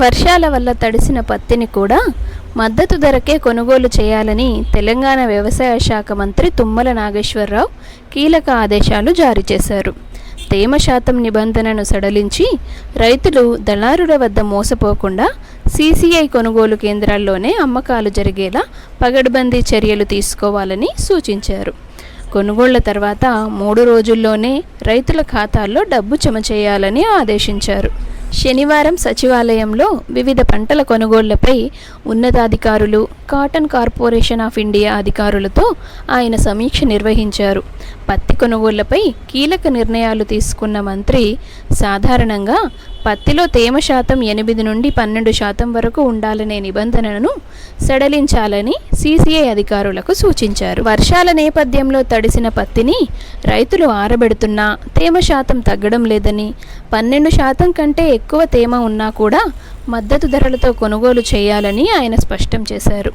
వర్షాల వల్ల తడిసిన పత్తిని కూడా మద్దతు ధరకే కొనుగోలు చేయాలని తెలంగాణ వ్యవసాయ శాఖ మంత్రి తుమ్మల నాగేశ్వరరావు కీలక ఆదేశాలు జారీ చేశారు. తేమ శాతం నిబంధనను సడలించి రైతులు దళారుల వద్ద మోసపోకుండా సీసీఐ కొనుగోలు కేంద్రాల్లోనే అమ్మకాలు జరిగేలా పగడ్బందీ చర్యలు తీసుకోవాలని సూచించారు. కొనుగోళ్ళ తర్వాత మూడు రోజుల్లోనే రైతుల ఖాతాల్లో డబ్బు జమ చేయాలని ఆదేశించారు. శనివారం సచివాలయంలో వివిధ పంటల కొనుగోళ్ళపై ఉన్నతాధికారులు కాటన్ కార్పొరేషన్ ఆఫ్ ఇండియా అధికారులతో ఆయన సమీక్ష నిర్వహించారు. పత్తి కొనుగోళ్ళపై కీలక నిర్ణయాలు తీసుకున్న మంత్రి సాధారణంగా పత్తిలో తేమ శాతం ఎనిమిది నుండి పన్నెండు శాతం వరకు ఉండాలనే నిబంధనను సడలించాలని సీసీఐ అధికారులకు సూచించారు. వర్షాల నేపథ్యంలో తడిసిన పత్తిని రైతులు ఆరబెడుతున్నా తేమ శాతం తగ్గడం లేదని పన్నెండు శాతం కంటే ఎక్కువ తేమ ఉన్నా కూడా మద్దతు ధరలతో కొనుగోలు చేయాలని ఆయన స్పష్టం చేశారు.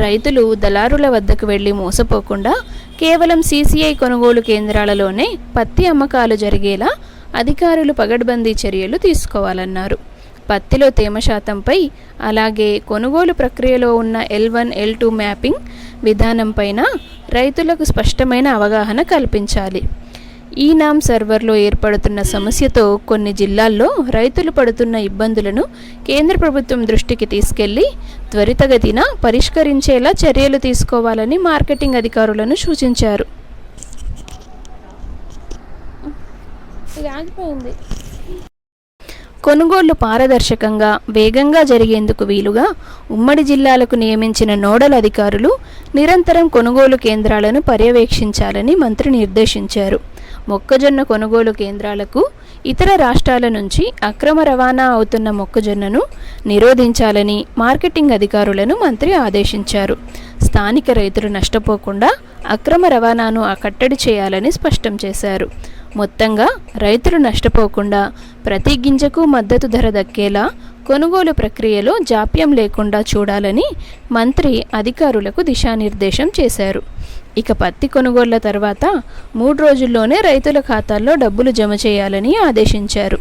రైతులు దళారుల వద్దకు వెళ్ళి మోసపోకుండా కేవలం సీసీఐ కొనుగోలు కేంద్రాలలోనే పత్తి అమ్మకాలు జరిగేలా అధికారులు పగడ్బందీ చర్యలు తీసుకోవాలన్నారు. పత్తిలో తేమ శాతంపై అలాగే కొనుగోలు ప్రక్రియలో ఉన్న L one L two mapping విధానంపైన రైతులకు స్పష్టమైన అవగాహన కల్పించాలి. ఈ నామ్ సర్వర్లో ఏర్పడుతున్న సమస్యతో కొన్ని జిల్లాల్లో రైతులు పడుతున్న ఇబ్బందులను కేంద్ర ప్రభుత్వం దృష్టికి తీసుకెళ్ళి త్వరితగతిన పరిష్కరించేలా చర్యలు తీసుకోవాలని మార్కెటింగ్ అధికారులను సూచించారు. కొనుగోళ్ళు పారదర్శకంగా వేగంగా జరిగేందుకు వీలుగా ఉమ్మడి జిల్లాలకు నియమించిన నోడల్ అధికారులు నిరంతరం కొనుగోలు కేంద్రాలను పర్యవేక్షించాలని మంత్రి నిర్దేశించారు. మొక్కజొన్న కొనుగోలు కేంద్రాలకు ఇతర రాష్ట్రాల నుంచి అక్రమ రవాణా అవుతున్న మొక్కజొన్నను నిరోధించాలని మార్కెటింగ్ అధికారులను మంత్రి ఆదేశించారు. స్థానిక రైతులు నష్టపోకుండా అక్రమ రవాణాను కట్టడి చేయాలని స్పష్టం చేశారు. మొత్తంగా రైతులు నష్టపోకుండా ప్రతి గింజకు మద్దతు ధర దక్కేలా కొనుగోలు ప్రక్రియలో జాప్యం లేకుండా చూడాలని మంత్రి అధికారులకు దిశానిర్దేశం చేశారు. ఇక పత్తి కొనుగోళ్ళ తర్వాత మూడు రోజుల్లోనే రైతుల ఖాతాల్లో డబ్బులు జమ చేయాలని ఆదేశించారు.